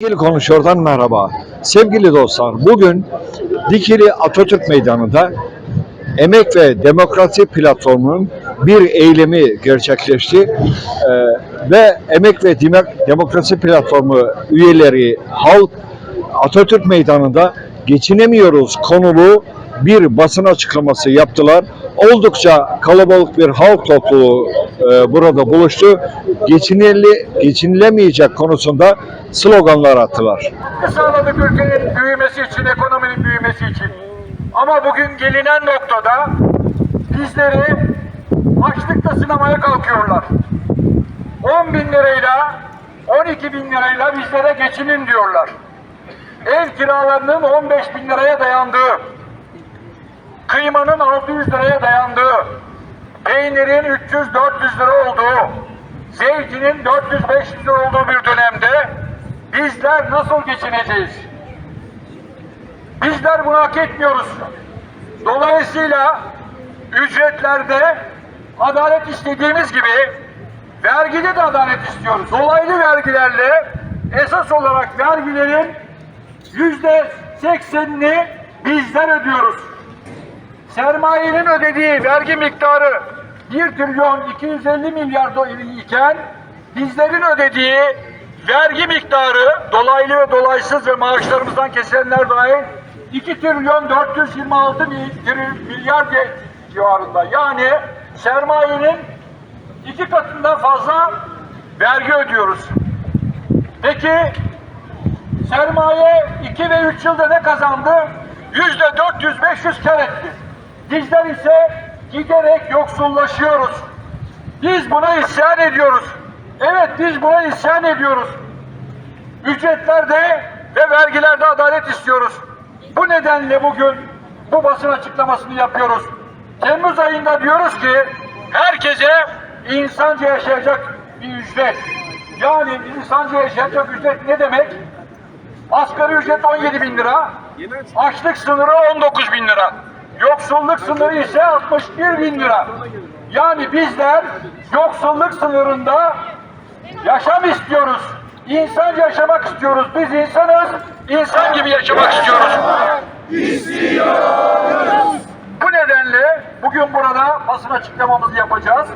Sevgili konuşuyordan merhaba. Sevgili dostlar, bugün Dikili Atatürk Meydanı'nda Emek ve Demokrasi Platformu'nun bir eylemi gerçekleşti. Ee, ve Emek ve Demokrasi Platformu üyeleri halk Atatürk Meydanı'nda geçinemiyoruz konulu bir basın açıklaması yaptılar. Oldukça kalabalık bir halk topluluğu e, burada buluştu. Geçinili, geçinilemeyecek konusunda sloganlar attılar. sağladık ülkenin büyümesi için, ekonominin büyümesi için. Ama bugün gelinen noktada bizleri açlıkla sınamaya kalkıyorlar. 10 bin lirayla, 12 bin lirayla bizlere geçinin diyorlar. Ev kiralarının 15 bin liraya dayandığı, kıymanın 600 liraya dayandığı, peynirin 300-400 lira olduğu, zeytinin 400-500 lira olduğu bir dönemde bizler nasıl geçineceğiz? Bizler bunu hak etmiyoruz. Dolayısıyla ücretlerde adalet istediğimiz gibi vergide de adalet istiyoruz. Dolaylı vergilerle esas olarak vergilerin yüzde seksenini bizler ödüyoruz. Sermayenin ödediği vergi miktarı 1 trilyon 250 milyar dolar iken bizlerin ödediği vergi miktarı dolaylı ve dolaysız ve maaşlarımızdan kesilenler dahil 2 trilyon 426 mi- tri- milyar civarında. Yani sermayenin iki katından fazla vergi ödüyoruz. Peki sermaye 2 ve 3 yılda ne kazandı? Yüzde 400-500 kar etti. Bizler ise giderek yoksullaşıyoruz. Biz buna isyan ediyoruz. Evet biz buna isyan ediyoruz. Ücretlerde ve vergilerde adalet istiyoruz. Bu nedenle bugün bu basın açıklamasını yapıyoruz. Temmuz ayında diyoruz ki herkese insanca yaşayacak bir ücret. Yani insanca yaşayacak ücret ne demek? Asgari ücret 17 bin lira, açlık sınırı 19 bin lira, yoksulluk sınırı ise 61 bin lira. Yani bizler yoksulluk sınırında yaşam istiyoruz. İnsanca yaşamak istiyoruz. Biz insanız, insan gibi yaşamak istiyoruz. Bu nedenle bugün burada basın açıklamamızı yapacağız.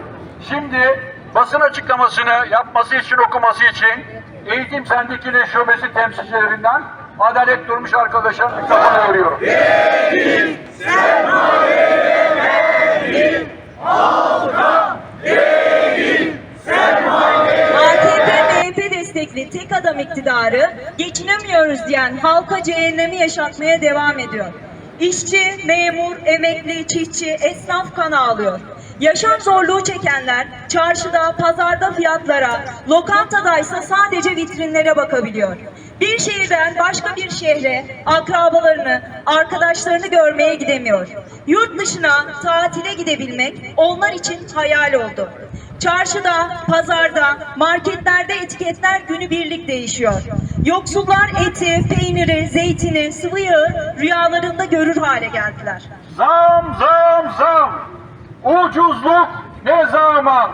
Şimdi basın açıklamasını yapması için, okuması için Eğitim Sendikili Şubesi temsilcilerinden Adalet Durmuş arkadaşa mikrofonu veriyorum. MHP destekli tek adam iktidarı geçinemiyoruz diyen halka cehennemi yaşatmaya devam ediyor. İşçi, memur, emekli, çiftçi, esnaf kan ağlıyor. Yaşam zorluğu çekenler çarşıda, pazarda fiyatlara, lokantadaysa sadece vitrinlere bakabiliyor. Bir şehirden başka bir şehre akrabalarını, arkadaşlarını görmeye gidemiyor. Yurt dışına tatile gidebilmek onlar için hayal oldu. Çarşıda, pazarda, marketlerde etiketler günübirlik değişiyor. Yoksullar eti, peyniri, zeytini, sıvı yağı rüyalarında görür hale geldiler. Zam, zam, zam. Ucuzluk ne zaman?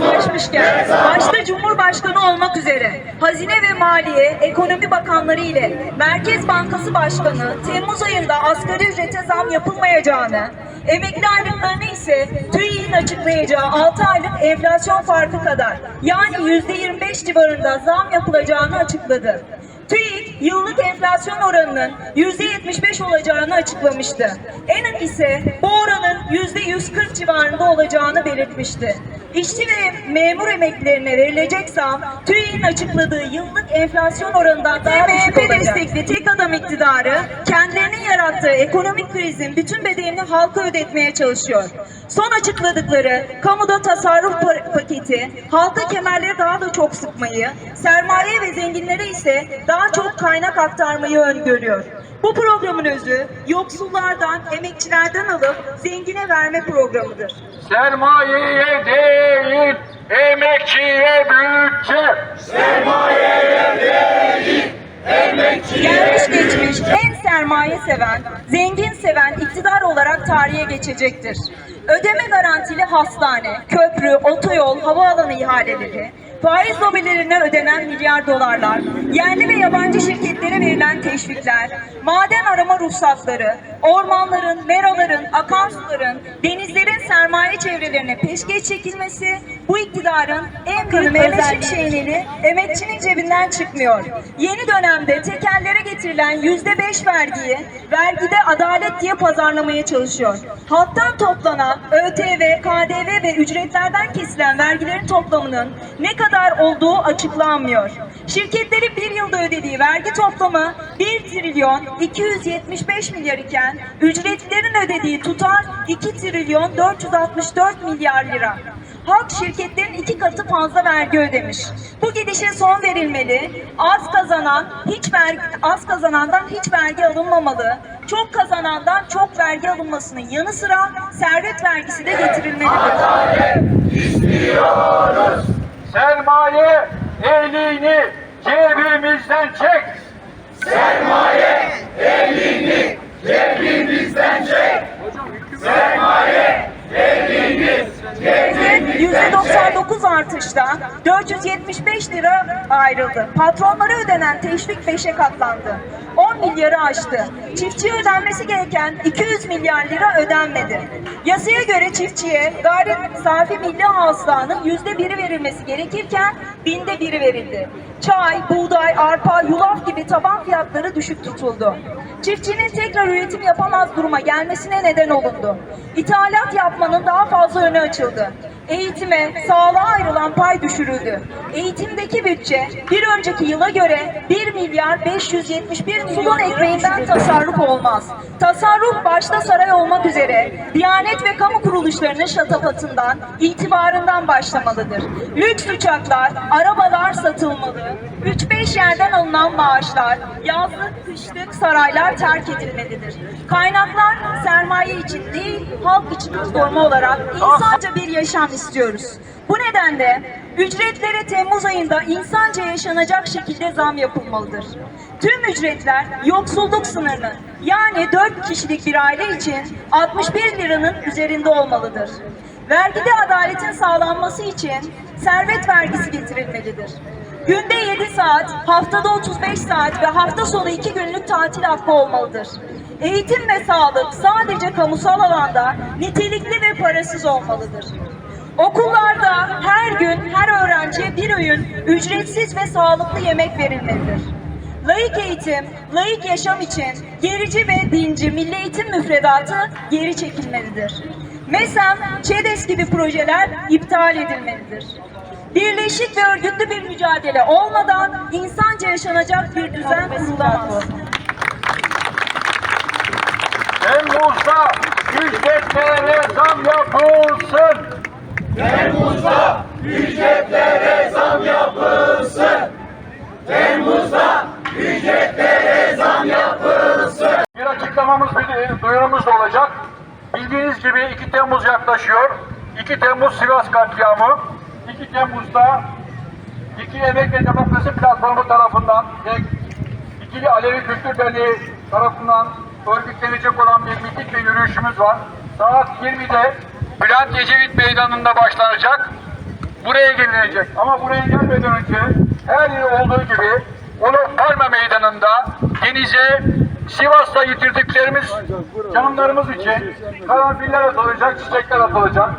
Ulaşmışken, başta Cumhurbaşkanı olmak üzere Hazine ve Maliye, Ekonomi Bakanları ile Merkez Bankası Başkanı Temmuz ayında asgari ücrete zam yapılmayacağını, emekli aylıklarına ise TÜİ'nin açıklayacağı 6 aylık enflasyon farkı kadar yani %25 civarında zam yapılacağını açıkladı. TÜİK yıllık enflasyon oranının %75 olacağını açıklamıştı. ENAK ise bu oranın %140 civarında olacağını belirtmişti. İşçi ve memur emeklilerine verilecek zam TÜİK'in açıkladığı yıllık enflasyon oranından daha düşük olacak. destekli tek adam iktidarı kendilerinin yarattığı ekonomik krizin bütün bedelini halka ödetmeye çalışıyor. Son açıkladıkları kamuda tasarruf pa- paketi halka kemerleri daha da çok sıkmayı, sermaye ve zenginlere ise daha çok kaynak aktarmayı öngörüyor. Bu programın özü yoksullardan, emekçilerden alıp zengine verme programıdır. Sermayeye değil, emekçiye bütçe. Gelmiş geçmiş en sermaye seven, zengin seven iktidar olarak tarihe geçecektir. Ödeme garantili hastane, köprü, otoyol, havaalanı ihaleleri, faiz lobilerine ödenen milyar dolarlar, yerli ve yabancı şirketlere verilen teşvikler, maden arama ruhsatları, ormanların, meraların, akarsuların, denizlerin sermaye çevrelerine peşkeş çekilmesi bu iktidarın en büyük Mehmet Şimşek'ini emekçinin cebinden çıkmıyor. Yeni dönemde tekerlere getirilen yüzde beş vergiyi vergide adalet diye pazarlamaya çalışıyor. Halktan toplanan ÖTV, KDV ve ücretlerden kesilen vergilerin toplamının ne kadar olduğu açıklanmıyor. Şirketlerin bir yılda ödediği vergi toplamı 1 trilyon 275 milyar iken ücretlilerin ödediği tutar 2 trilyon 464 milyar lira. Halk şirketlerin iki katı fazla vergi ödemiş. Bu gidişe son verilmeli. Az kazanan hiç vergi, az kazanandan hiç vergi alınmamalı. Çok kazanandan çok vergi alınmasının yanı sıra servet vergisi de getirilmelidir. Sermaye elini cebimizden çek. %99 artışla 475 lira ayrıldı. Patronlara ödenen teşvik 5'e katlandı. 10 milyarı aştı. Çiftçiye ödenmesi gereken 200 milyar lira ödenmedi. Yasaya göre çiftçiye gayri safi milli hasılanın %1'i verilmesi gerekirken binde biri verildi. Çay, buğday, arpa, yulaf gibi taban fiyatları düşük tutuldu. Çiftçinin tekrar üretim yapamaz duruma gelmesine neden olundu. İthalat yapmanın daha fazla önü açıldı. Eğitime, sağlığa ayrılan pay düşürüldü. Eğitimdeki bütçe bir önceki yıla göre 1 milyar 571 milyon ekmeğinden tasarruf olmaz. Tasarruf başta saray olmak üzere Diyanet ve kamu kuruluşlarının şatafatından, itibarından başlamalıdır. Lüks uçaklar, arabalar satılmalı. 3-5 yerden alınan maaşlar, yazlık, kışlık saraylar terk edilmelidir. Kaynaklar sermaye için değil, halk için sorma olarak insanca bir yaşam istiyoruz. Bu nedenle ücretlere Temmuz ayında insanca yaşanacak şekilde zam yapılmalıdır. Tüm ücretler yoksulluk sınırının yani 4 kişilik bir aile için 61 liranın üzerinde olmalıdır. Vergide adaletin sağlanması için servet vergisi getirilmelidir. Günde 7 saat, haftada 35 saat ve hafta sonu 2 günlük tatil hakkı olmalıdır. Eğitim ve sağlık sadece kamusal alanda nitelikli ve parasız olmalıdır. Okullarda her gün her öğrenciye bir öğün ücretsiz ve sağlıklı yemek verilmelidir. Layık eğitim, layık yaşam için gerici ve dinci milli eğitim müfredatı geri çekilmelidir. MESEM, ÇEDES gibi projeler iptal edilmelidir. Birleşik ve örgütlü bir mücadele olmadan insanca yaşanacak bir düzen kurulamaz. Temmuz'da ücretlere zam yapılsın. Bir açıklamamız, duyurumuz da olacak. Bildiğiniz gibi 2 Temmuz yaklaşıyor. 2 Temmuz Sivas katliamı. 2 Temmuz'da İki Emek ve Demokrasi Platformu tarafından ve İkili Alevi Kültür Derneği tarafından örgütlenecek olan bir miting ve yürüyüşümüz var. Saat 20'de Bülent Ecevit Meydanı'nda başlanacak. Buraya gelinecek. Ama buraya gelmeden önce her yıl olduğu gibi Olof Palme Meydanı'nda denize Sivas'ta yitirdiklerimiz canlarımız için karanfiller atılacak, çiçekler atılacak.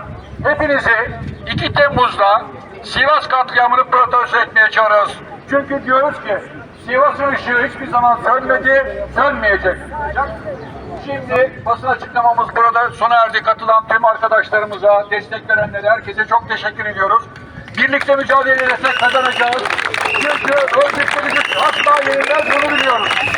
Hepinizi 2 Temmuz'da Sivas katliamını protesto etmeye çağırıyoruz. Çünkü diyoruz ki Sivas'ın ışığı hiçbir zaman sönmedi, sönmeyecek. Şimdi basın açıklamamız burada sona erdi. Katılan tüm arkadaşlarımıza, destek verenlere, herkese çok teşekkür ediyoruz. Birlikte mücadele edersek kazanacağız. Çünkü örgütlerimiz asla yenilmez bunu biliyoruz.